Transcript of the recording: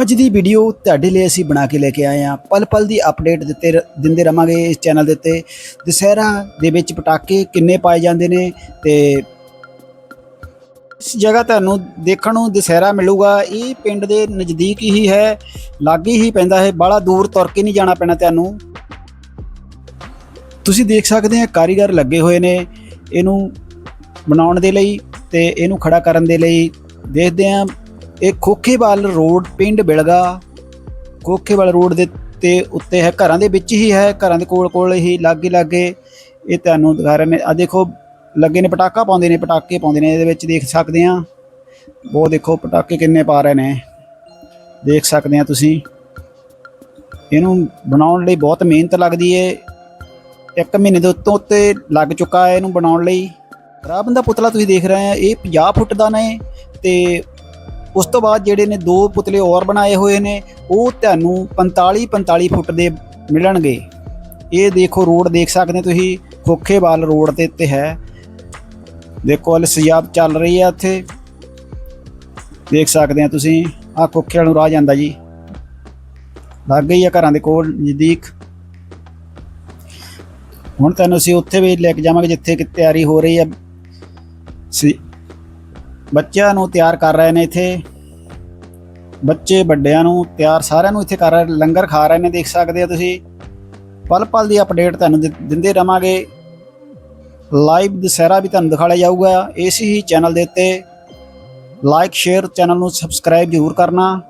ਅੱਜ ਦੀ ਵੀਡੀਓ ਤੁਹਾਡੇ ਲਈ ਅਸੀਂ ਬਣਾ ਕੇ ਲੈ ਕੇ ਆਏ ਹਾਂ। ਪਲ ਪਲ ਦੀ ਅਪਡੇਟ ਦਿੱਤੇ ਰ- ਦਿੰਦੇ ਰਵਾਂਗੇ ਇਸ ਚੈਨਲ ਦੇ ਉੱਤੇ। ਦੁਸਹਿਰਾ ਦੇ ਵਿੱਚ ਪਟਾਕੇ ਕਿੰਨੇ ਪਾਏ ਜਾਂਦੇ ਨੇ ਤੇ ਇਸ ਜਗ੍ਹਾ ਤੁਹਾਨੂੰ ਦੇਖਣ ਨੂੰ ਦੁਸਹਿਰਾ ਮਿਲੂਗਾ। ਇਹ ਪਿੰਡ ਦੇ ਨਜ਼ਦੀਕ ਹੀ ਹੈ, ਲਾਗੇ ਹੀ ਪੈਂਦਾ ਹੈ। ਬੜਾ ਦੂਰ ਤੁਰ ਕੇ ਨਹੀਂ ਜਾਣਾ ਪੈਣਾ ਤੁਹਾਨੂੰ। ਤੁਸੀਂ ਦੇਖ ਸਕਦੇ ਆ, ਕਾਰੀਗਰ ਲੱਗੇ ਹੋਏ ਨੇ ਇਹਨੂੰ ਬਣਾਉਣ ਦੇ ਲਈ ਤੇ ਇਹਨੂੰ ਖੜਾ ਕਰਨ ਦੇ ਲਈ। ਦੇਖਦੇ ਆ ਇਹ ਖੋਖੇਵਾਲ ਰੋਡ ਪਿੰਡ ਬਿਲਗਾ। ਖੋਖੇਵਾਲ ਰੋਡ ਦੇ ਤੇ ਉੱਤੇ ਹੈ। ਘਰਾਂ ਦੇ ਵਿੱਚ ਹੀ ਹੈ। ਘਰਾਂ ਦੇ ਕੋਲ ਕੋਲ ਹੀ ਲਾਗੇ ਲਾਗੇ ਇਹ ਤੁਹਾਨੂੰ ਦਿਖਾ ਰਹੇ ਨੇ। ਆ ਦੇਖੋ, ਲੱਗੇ ਨੇ ਪਟਾਕਾ ਪਾਉਂਦੇ ਨੇ, ਪਟਾਕੇ ਪਾਉਂਦੇ ਨੇ। ਇਹਦੇ ਵਿੱਚ ਦੇਖ ਸਕਦੇ ਆ ਉਹ ਦੇਖੋ, ਪਟਾਕੇ ਕਿੰਨੇ ਪਾ ਰਹੇ ਨੇ। ਦੇਖ ਸਕਦੇ ਆ ਤੁਸੀਂ। ਇਹਨੂੰ ਬਣਾਉਣ ਲਈ ਬਹੁਤ ਮਿਹਨਤ ਲੱਗਦੀ ਏ। ਇੱਕ ਮਹੀਨੇ ਦੇ ਉੱਤੋਂ ਉੱਤੇ ਲੱਗ ਚੁੱਕਾ ਹੈ ਇਹਨੂੰ ਬਣਾਉਣ ਲਈ। ਰਾਵਣ ਦਾ ਪੁਤਲਾ ਤੁਸੀਂ ਦੇਖ ਰਹੇ ਆ। ਇਹ 50 ਫੁੱਟ ਦਾ ਨੇ ਤੇ ਉਸ ਤੋਂ ਬਾਅਦ ਜਿਹੜੇ ਨੇ ਦੋ ਪੁਤਲੇ ਹੋਰ ਬਣਾਏ ਹੋਏ ਨੇ, ਉਹ ਤੁਹਾਨੂੰ 45 45 ਫੁੱਟ ਦੇ ਮਿਲਣਗੇ। ਇਹ ਦੇਖੋ ਰੋਡ ਦੇਖ ਸਕਦੇ ਤੁਸੀਂ, ਖੋਖੇਵਾਲ ਰੋਡ 'ਤੇ ਉੱਤੇ ਹੈ। ਦੇਖੋ ਹਲ ਸਜਾਬ ਚੱਲ ਰਹੀ ਹੈ ਇੱਥੇ। ਦੇਖ ਸਕਦੇ ਆ ਤੁਸੀਂ ਆ ਖੋਖੇ ਵਾਲ ਨੂੰ ਰਾਹ ਜਾਂਦਾ ਜੀ। ਲੱਗ ਗਈ ਆ ਘਰਾਂ ਦੇ ਕੋਲ ਨਜ਼ਦੀਕ। ਹੁਣ ਤੁਹਾਨੂੰ ਅਸੀਂ ਉੱਥੇ ਵੀ ਲੈ ਕੇ ਜਾਵਾਂਗੇ ਜਿੱਥੇ ਕਿ ਤਿਆਰੀ ਹੋ ਰਹੀ ਹੈ। ਸੀ- ਬੱਚਿਆਂ ਨੂੰ ਤਿਆਰ ਕਰ ਰਹੇ ਨੇ ਇੱਥੇ। ਬੱਚੇ ਵੱਡਿਆਂ ਨੂੰ ਤਿਆਰ ਸਾਰਿਆਂ ਨੂੰ ਇੱਥੇ ਕਰ ਰਹੇ ਲੰਗਰ ਖਾ ਰਹੇ ਨੇ, ਦੇਖ ਸਕਦੇ ਹੋ ਤੁਸੀਂ। ਪਲ ਪਲ ਦੀ ਅਪਡੇਟ ਤੁਹਾਨੂੰ ਦਿ- ਦਿੰਦੇ ਰਵਾਂਗੇ। ਲਾਈਵ ਦੁਸਹਿਰਾ ਵੀ ਤੁਹਾਨੂੰ ਦਿਖਾਇਆ ਜਾਊਗਾ। ਇਸੇ ਹੀ ਚੈਨਲ ਦੇ ਉੱਤੇ ਲਾਈਕ ਸ਼ੇਅਰ ਚੈਨਲ ਨੂੰ ਸਬਸਕ੍ਰਾਈਬ ਜ਼ਰੂਰ ਕਰਨਾ।